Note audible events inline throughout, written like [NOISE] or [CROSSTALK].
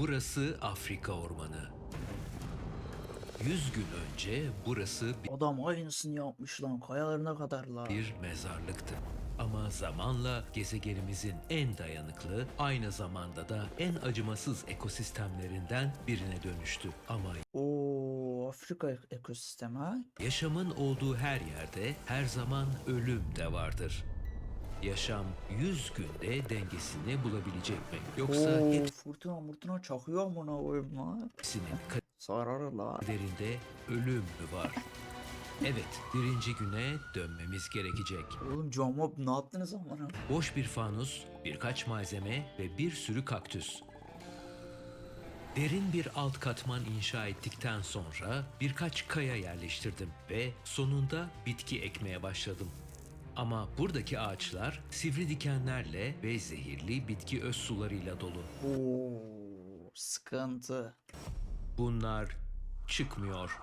Burası Afrika ormanı. 100 gün önce burası Adam aynısını yapmış lan. Kayalarına kadar la. bir mezarlıktı. Ama zamanla gezegenimizin en dayanıklı, aynı zamanda da en acımasız ekosistemlerinden birine dönüştü. Ama Oo Afrika ek- ekosistemi ha. yaşamın olduğu her yerde her zaman ölüm de vardır. Yaşam 100 günde dengesini bulabilecek mi? Yoksa Oo fırtına mırtına çakıyor amına koyayım lan. hepsinin Sarar la. kaderinde ölüm mü var? Evet, birinci güne dönmemiz gerekecek. Oğlum John Mob ne yaptınız amına? Boş bir fanus, birkaç malzeme ve bir sürü kaktüs. Derin bir alt katman inşa ettikten sonra birkaç kaya yerleştirdim ve sonunda bitki ekmeye başladım. Ama buradaki ağaçlar sivri dikenlerle ve zehirli bitki öz sularıyla dolu. Oo sıkıntı. Bunlar çıkmıyor.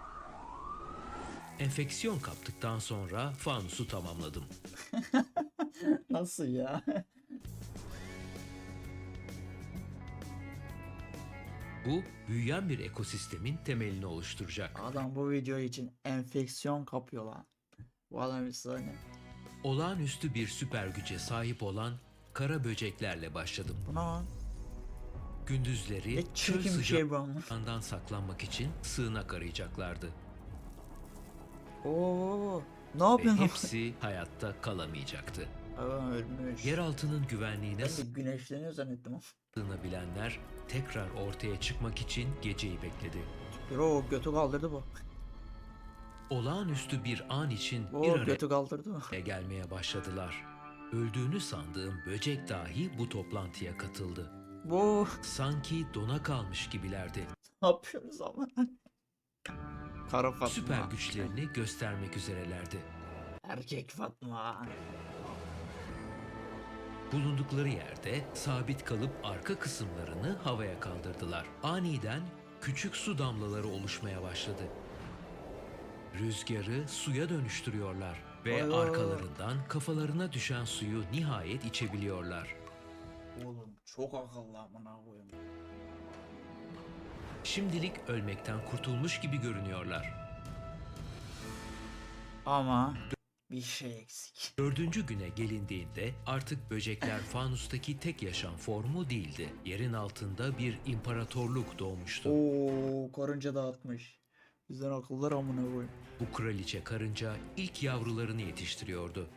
Enfeksiyon kaptıktan sonra fanusu tamamladım. [LAUGHS] Nasıl ya? Bu büyüyen bir ekosistemin temelini oluşturacak. Adam bu video için enfeksiyon kapıyor lan. Bu adam bir saniye. Olağanüstü bir süper güce sahip olan kara böceklerle başladım. Lan? Gündüzleri çöl çirkin bir şey bu ama. sıcağından saklanmak için sığınak arayacaklardı. Oo ne Ve yapıyorsun? [LAUGHS] hepsi hayatta kalamayacaktı. Adam ölmüş. Yeraltının güvenliğine Ben de güneşleniyor zannettim ama. sığınabilenler tekrar ortaya çıkmak için geceyi bekledi. Bir o götü kaldırdı bu. Olağanüstü bir an için bir O araya götü kaldırdı. [LAUGHS] gelmeye başladılar. Öldüğünü sandığım böcek dahi bu toplantıya katıldı. Bu Sanki dona kalmış gibilerdi. ne yapıyoruz ama? Kara Fatma. Süper güçlerini göstermek üzerelerdi. Erkek Fatma. Bulundukları yerde sabit kalıp arka kısımlarını havaya kaldırdılar. Aniden küçük su damlaları oluşmaya başladı. Rüzgarı suya dönüştürüyorlar ve vay. arkalarından kafalarına düşen suyu nihayet içebiliyorlar. Oğlum çok akıllı amına koyayım. Şimdilik ölmekten kurtulmuş gibi görünüyorlar. Ama bir şey eksik. Dördüncü güne gelindiğinde artık böcekler fanustaki tek yaşam formu değildi. Yerin altında bir imparatorluk doğmuştu. Oo karınca dağıtmış. Bizden akıllar amına koyayım. Bu kraliçe karınca ilk yavrularını yetiştiriyordu.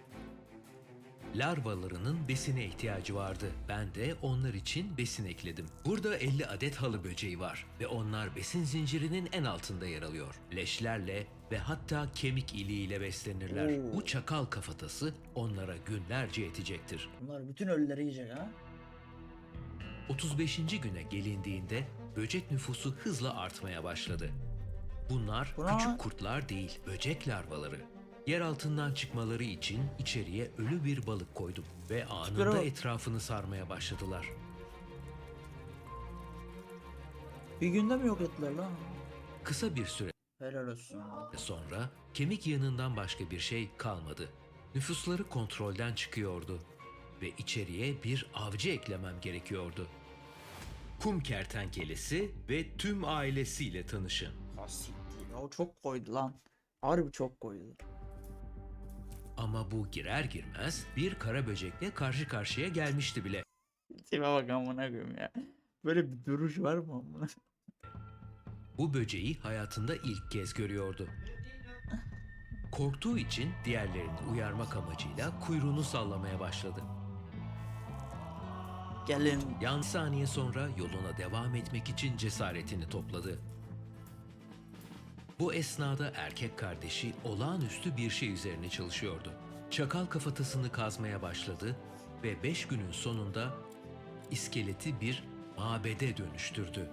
Larvalarının besine ihtiyacı vardı. Ben de onlar için besin ekledim. Burada 50 adet halı böceği var ve onlar besin zincirinin en altında yer alıyor. Leşlerle ve hatta kemik iliğiyle beslenirler. Oo. Bu çakal kafatası onlara günlerce yetecektir. Bunlar bütün ölüleri yiyecek ha. 35. güne gelindiğinde böcek nüfusu hızla artmaya başladı. Bunlar Buna- küçük kurtlar değil, böcek larvaları. Yer altından çıkmaları için içeriye ölü bir balık koydum ve anında etrafını sarmaya başladılar. Bir günde mi yok ettiler lan? Kısa bir süre Helal olsun. sonra kemik yığınından başka bir şey kalmadı. Nüfusları kontrolden çıkıyordu ve içeriye bir avcı eklemem gerekiyordu. Kum kertenkelesi ve tüm ailesiyle tanışın. Hasiktir ya o çok koydu lan. Harbi çok koydu. Ama bu girer girmez bir kara böcekle karşı karşıya gelmişti bile. Tipe bak amına koyayım ya. Böyle bir duruş var mı amına? Bu böceği hayatında ilk kez görüyordu. Korktuğu için diğerlerini uyarmak amacıyla kuyruğunu sallamaya başladı. Gelin. Yan saniye sonra yoluna devam etmek için cesaretini topladı. Bu esnada erkek kardeşi olağanüstü bir şey üzerine çalışıyordu. Çakal kafatasını kazmaya başladı ve beş günün sonunda iskeleti bir mabede dönüştürdü.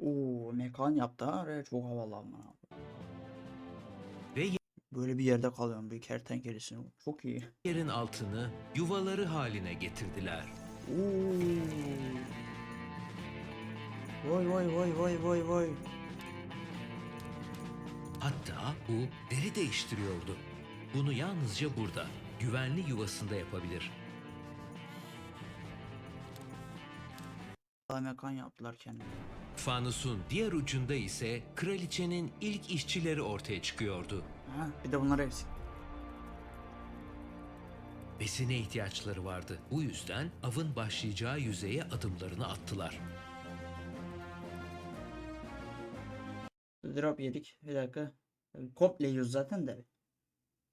Oo mekan yaptı ha. Çok havalı amına. Ve Böyle bir yerde kalıyorum bir kertenkelesin. Çok iyi. yerin altını yuvaları haline getirdiler. Oo. Vay vay vay vay vay vay. Bu deri değiştiriyordu. Bunu yalnızca burada, güvenli yuvasında yapabilir. mekan yaptılar kendine. Fanusun diğer ucunda ise kraliçenin ilk işçileri ortaya çıkıyordu. Ha, bir de bunlar eksik. Besine ihtiyaçları vardı. Bu yüzden avın başlayacağı yüzeye adımlarını attılar. Drop yedik. Bir dakika. Komple yiyoruz zaten de.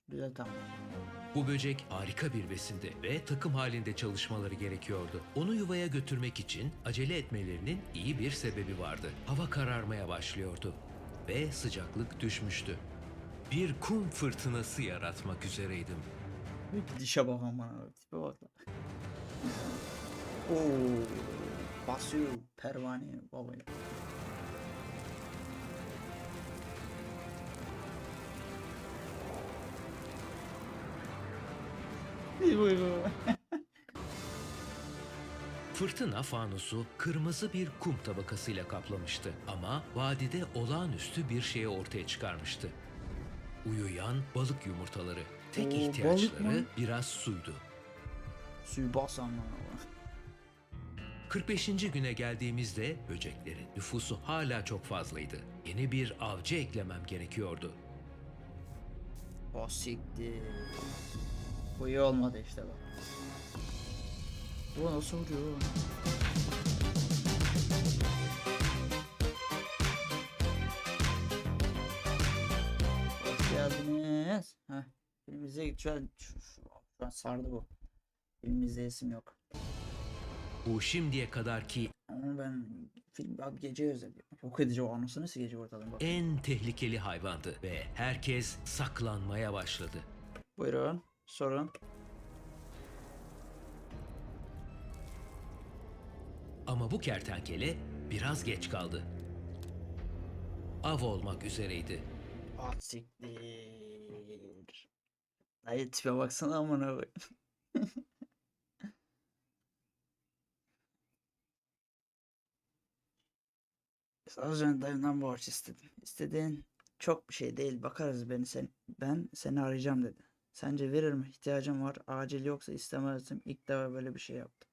Güzel tamam. Bu böcek harika bir besindi ve takım halinde çalışmaları gerekiyordu. Onu yuvaya götürmek için acele etmelerinin iyi bir sebebi vardı. Hava kararmaya başlıyordu ve sıcaklık düşmüştü. Bir kum fırtınası yaratmak üzereydim. Bir dişe bak aman abi. Tipe bak lan. Oo, basıyor pervane baba. Fırtına fanusu kırmızı bir kum tabakasıyla kaplamıştı ama vadide olağanüstü bir şeyi ortaya çıkarmıştı. Uyuyan balık yumurtaları. Tek Oo, ihtiyaçları biraz suydu. Suyu bas aman abi. 45. güne geldiğimizde böceklerin nüfusu hala çok fazlaydı. Yeni bir avcı eklemem gerekiyordu. O siktir. Bu iyi olmadı işte bak. Bu nasıl vuruyor? Hoş geldiniz. Heh. Filmimize git. Şu an, şu, şu, an sardı bu. Filmimizde isim yok. Bu şimdiye kadarki Ama ben film abi gece özledim. Yok edici o anonsu nasıl gece ortadan bak. en tehlikeli hayvandı ve herkes saklanmaya başladı. Buyurun. Sorun. Ama bu kertenkele biraz geç kaldı. Av olmak üzereydi. At siktir. Dayı tipe baksana amına koyayım. [LAUGHS] Az önce dayımdan borç istedim. İstediğin çok bir şey değil. Bakarız beni sen. Ben seni arayacağım dedi. Sence verir mi? İhtiyacım var. Acil yoksa istemezdim. İlk defa böyle bir şey yaptım.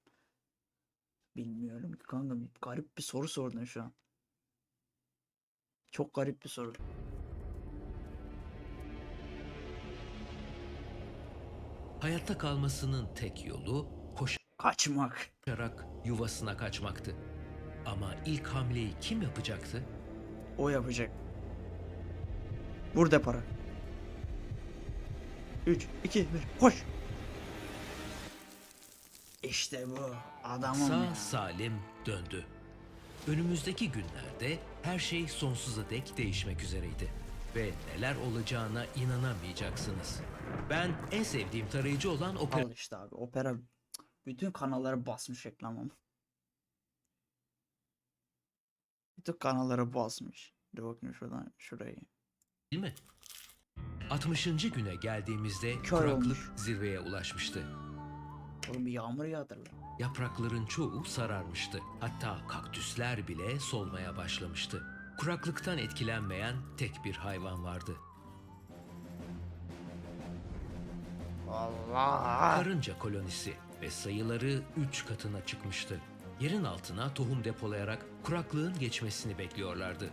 Bilmiyorum ki kanka. Garip bir soru sordun şu an. Çok garip bir soru. Hayatta kalmasının tek yolu Kaçmak. koşarak yuvasına kaçmaktı. Ama ilk hamleyi kim yapacaktı? O yapacak. Burada para. 3, 2, 1, koş. İşte bu. Adamım Sağ ya. salim döndü. Önümüzdeki günlerde her şey sonsuza dek değişmek üzereydi. Ve neler olacağına inanamayacaksınız. Ben en sevdiğim tarayıcı olan opera Al işte abi. Opera bütün kanallara basmış reklamım. Bütün kanallara basmış. Dur bakayım şuradan şurayı. değil mi? 60. güne geldiğimizde Kör kuraklık olmuş. zirveye ulaşmıştı. Oğlum bir yağmur yağdır lan. Yaprakların çoğu sararmıştı. Hatta kaktüsler bile solmaya başlamıştı. Kuraklıktan etkilenmeyen tek bir hayvan vardı. Allah. Karınca kolonisi ve sayıları 3 katına çıkmıştı. Yerin altına tohum depolayarak kuraklığın geçmesini bekliyorlardı.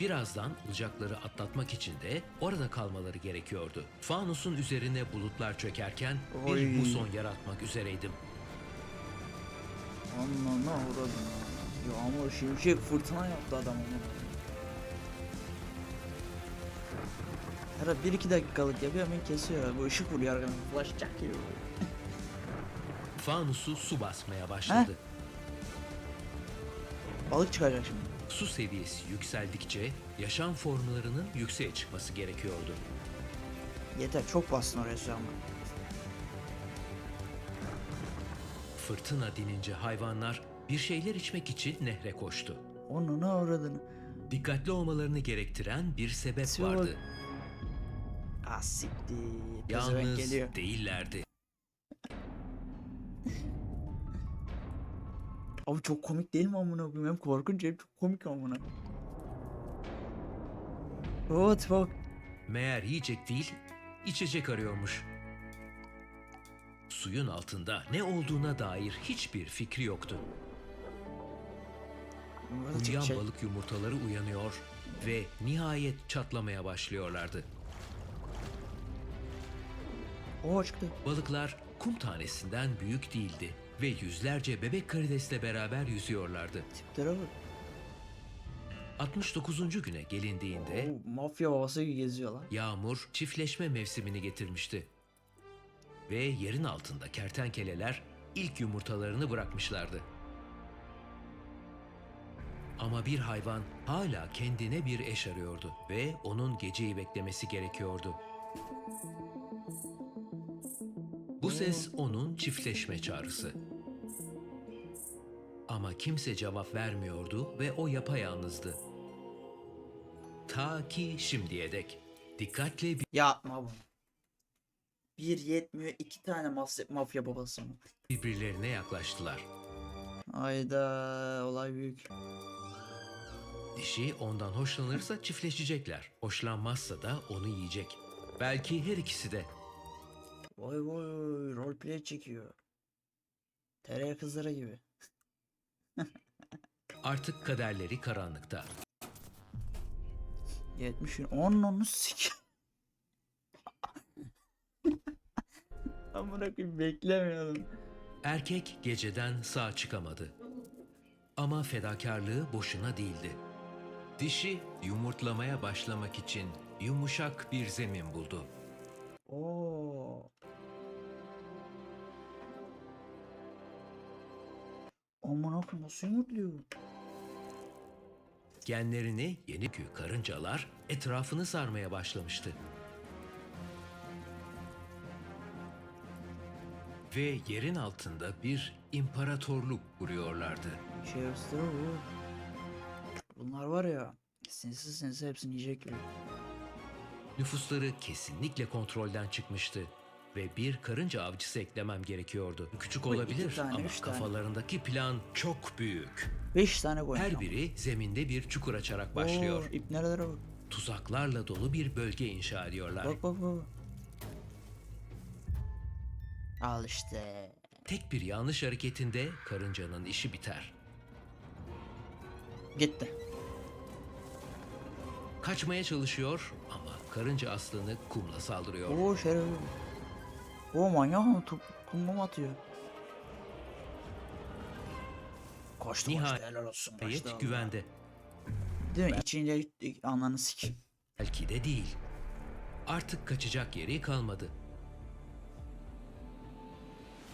Birazdan olacakları atlatmak için de orada kalmaları gerekiyordu. Fanusun üzerine bulutlar çökerken bir Oy. muson yaratmak üzereydim. Anla ne uğradım ya. Yağmur şimşek fırtına yaptı adam onu. Her bir iki dakikalık yapıyor hemen kesiyor. Bu ışık vuruyor arkadan. Flash çakıyor. Fanusu su basmaya başladı. Balık çıkacak şimdi. Su seviyesi yükseldikçe yaşam formlarının yükseğe çıkması gerekiyordu. Yeter çok bastın oraya su ama. Fırtına dinince hayvanlar bir şeyler içmek için nehre koştu. Onu ne uğradın? Dikkatli olmalarını gerektiren bir sebep bak. vardı. Ah siktir. Pezevenk Yalnız geliyor. değillerdi. Abi çok komik değil mi amına koyayım? Hem korkunç hem çok komik amına. Evet bak. Meğer yiyecek değil, içecek arıyormuş. Suyun altında ne olduğuna dair hiçbir fikri yoktu. Uyuyan çıkacak. balık yumurtaları uyanıyor ve nihayet çatlamaya başlıyorlardı. Oo çıktı. Balıklar kum tanesinden büyük değildi ve yüzlerce bebek karidesle beraber yüzüyorlardı. Tiplere bak. 69. güne gelindiğinde Oo, mafya babası gibi geziyor lan. yağmur çiftleşme mevsimini getirmişti. Ve yerin altında kertenkeleler ilk yumurtalarını bırakmışlardı. Ama bir hayvan hala kendine bir eş arıyordu ve onun geceyi beklemesi gerekiyordu. Bu ses onun çiftleşme çağrısı. Ama kimse cevap vermiyordu ve o yapayalnızdı. Ta ki şimdiye dek. Dikkatle Yapma bunu. Bir yetmiyor iki tane mafya, mafya babası mı? birbirlerine yaklaştılar. Ayda olay büyük. Dişi ondan hoşlanırsa çiftleşecekler. Hoşlanmazsa da onu yiyecek. Belki her ikisi de. Vay vay roleplay çekiyor. Tereyağı kızları gibi. Artık kaderleri karanlıkta. 70 gün. Onun onu sik. Amına koyayım beklemiyordum. Erkek geceden sağ çıkamadı. Ama fedakarlığı boşuna değildi. Dişi yumurtlamaya başlamak için yumuşak bir zemin buldu. Koyayım nasıl yumurtluyor? Genlerini yeni kü karıncalar etrafını sarmaya başlamıştı. Ve yerin altında bir imparatorluk kuruyorlardı. Bu. Bunlar var ya sinsi sinsi hepsini yiyecek gibi. Nüfusları kesinlikle kontrolden çıkmıştı ve bir karınca avcısı eklemem gerekiyordu. Küçük olabilir tane, ama üç tane. kafalarındaki plan çok büyük. 5 tane koymuş. Her biri zeminde bir çukur açarak başlıyor. İp nerelere bak. Tuzaklarla dolu bir bölge inşa ediyorlar. Bak bak bak. Al işte. Tek bir yanlış hareketinde karıncanın işi biter. Gitti. Kaçmaya çalışıyor ama karınca aslanı kumla saldırıyor. Oo şeref. Oo manyak mı? Kumum atıyor. Koştu Nihayet koştu helal olsun. Vallahi. güvende. Değil mi? İçince ananı sik. Belki de değil. Artık kaçacak yeri kalmadı.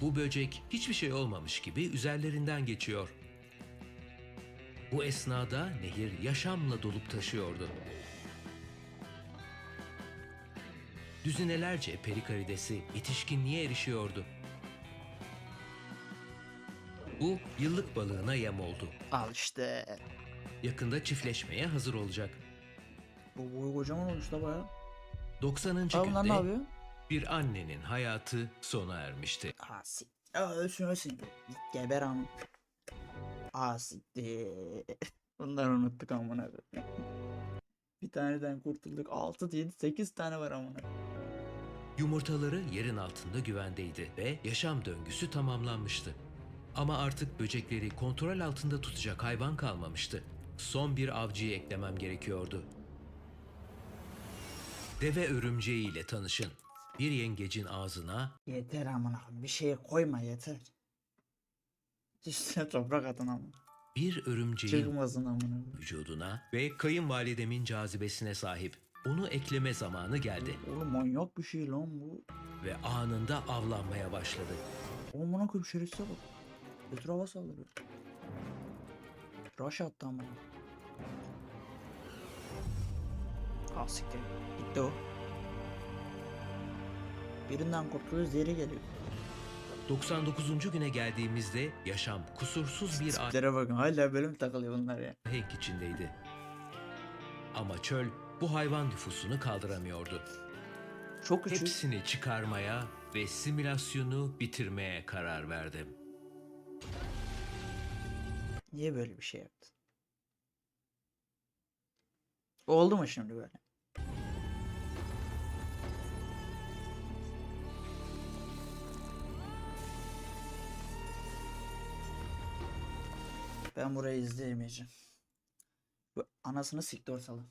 Bu böcek hiçbir şey olmamış gibi üzerlerinden geçiyor. Bu esnada nehir yaşamla dolup taşıyordu. Düzinelerce peri karidesi yetişkinliğe erişiyordu. Bu yıllık balığına yem oldu. Al işte. Yakında çiftleşmeye hazır olacak. Bu boyu kocaman olmuş da baya. 90. Abi bunlar ne günde yapıyor? bir annenin hayatı sona ermişti. Aa sik. Aa ölsün ölsün. Geber am. Aa siktir. Bunları unuttuk amına koyayım. Bir taneden kurtulduk. 6, 7, 8 tane var amına. Yumurtaları yerin altında güvendeydi ve yaşam döngüsü tamamlanmıştı. Ama artık böcekleri kontrol altında tutacak hayvan kalmamıştı. Son bir avcıyı eklemem gerekiyordu. Deve örümceği ile tanışın. Bir yengecin ağzına Yeter amına. Bir şeye koyma yeter. Üstüne toprak atın amına. Bir örümceğin Çıkmasın amına. vücuduna ve kayınvalidemin cazibesine sahip. Onu ekleme zamanı geldi Oğlum manyak bir şey lan bu. ve anında avlanmaya başladı. Amına koyayım şerefsize bak. Hava saldırıyor. Rush attı amına. Ah siktir. Gitti o. Birinden kurtuluyoruz diğeri geliyor. 99. güne geldiğimizde yaşam kusursuz bir Tiplere bakın hala bölüm takılıyor bunlar ya. ahenk içindeydi. Ama çöl bu hayvan nüfusunu kaldıramıyordu. Çok küçük. Hepsini çıkarmaya ve simülasyonu bitirmeye karar verdim. Niye böyle bir şey yaptın? Oldu mu şimdi böyle? Ben burayı izleyemeyeceğim. Bu anasını sikti ortalığı.